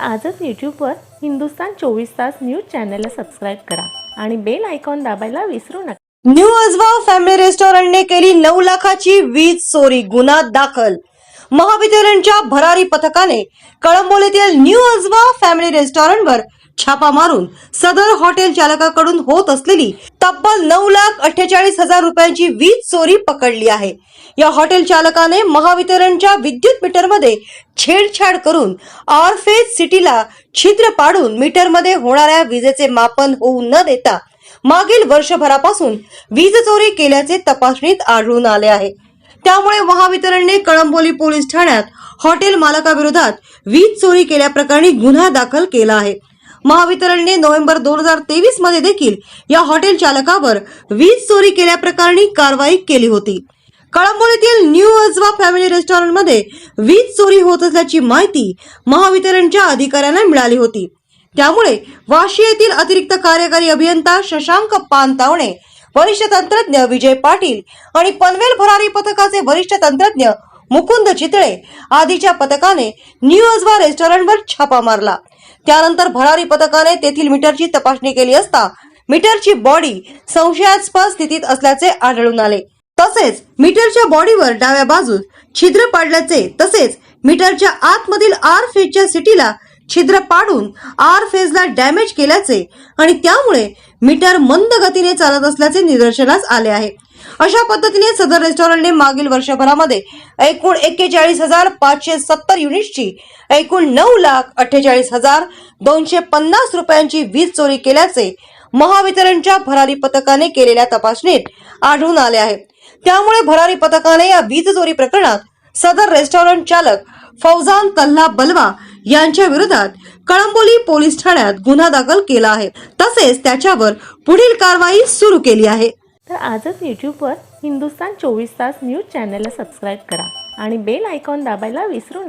आजच यूट्यूबवर हिंदुस्तान चोवीस तास न्यूज चॅनलला सबस्क्राईब करा आणि बेल आयकॉन दाबायला विसरू नका. न्यू अजवा फॅमिली रेस्टॉरंटने केली नऊ लाखाची वीज चोरी गुन्हा दाखल. महावितरणच्या भरारी पथकाने कळंबोलीतील न्यू अजवा फॅमिली रेस्टॉरंटवर छापा मारून सदर हॉटेल चालकाकडून होत असलेली तब्बल नऊ लाख अठ्ठेचाळीस हजार रुपयांची वीज चोरी पकडली आहे. या हॉटेल चालकाने महावितरणच्या विद्युत मीटरमध्ये छेडछाड करून आरफेज सिटीला छिद्र पाडून मीटरमध्ये होणाऱ्या विजेचे मापन होऊ न देता मागील वर्षभरापासून वीज चोरी केल्याचे तपासणीत आढळून आले आहे. त्यामुळे महावितरणने कळंबोली पोलीस ठाण्यात हॉटेल मालकाविरोधात वीज चोरी केल्याप्रकरणी गुन्हा दाखल केला आहे. महावितरणने नोव्हेंबर दोन हजार तेवीसमध्ये देखील या हॉटेल चालकावर वीज चोरी केल्याप्रकरणी कारवाई केली होती. कळंबोलीतील न्यू अजवा फॅमिली रेस्टॉरंटमध्ये वीज चोरी होत असल्याची माहिती महावितरणच्या अधिकाऱ्यांना मिळाली होती. त्यामुळे वाशी येथील अतिरिक्त कार्यकारी अभियंता शशांक पानतावणे वरिष्ठ तंत्रज्ञ विजय पाटील आणि पनवेल भरारी पथकाचे वरिष्ठ तंत्रज्ञ मुकुंद चितळे आदीच्या पथकाने न्यू अजवा रेस्टॉरंटवर छापा मारला. त्यानंतर भरारी पथकाने तेथील मीटरची तपासणी केली असता मीटरची बॉडी संशयास्पद स्थितीत असल्याचे आढळून आले. तसेच मीटरच्या बॉडीवर डाव्या बाजूस छिद्र पाडल्याचे तसेच मीटरच्या आतमधील आर फेजच्या सिटीला छिद्र पाडून आर फेजला डॅमेज केल्याचे आणि त्यामुळे मीटर मंद गतीने चालत असल्याचे निदर्शनास आले आहे. अशा पद्धतीने सदर रेस्टॉरंटने मागील वर्षभरामध्ये एकूण एक्केचाळीस हजार पाचशे सत्तर युनिट्सची एकूण नऊ लाख अठ्ठेचाळीस हजार दोनशे पन्नास रुपयांची वीज चोरी केल्याचे महावितरणच्या भरारी पथकाने केलेल्या तपासणीत आढळून आले आहे. त्यामुळे भरारी पथकाने या वीज चोरी प्रकरणात सदर रेस्टॉरंट चालक फौजान तल्ला बलवा यांच्या विरोधात कळंबोली पोलीस ठाण्यात गुन्हा दाखल केला आहे. तसेच त्याच्यावर पुढील कारवाई सुरू केली आहे. तर आजच यूट्यूबवर हिंदुस्तान चोवीस तास न्यूज चॅनलला सबस्क्राईब करा आणि बेल आयकॉन दाबायला विसरू नका.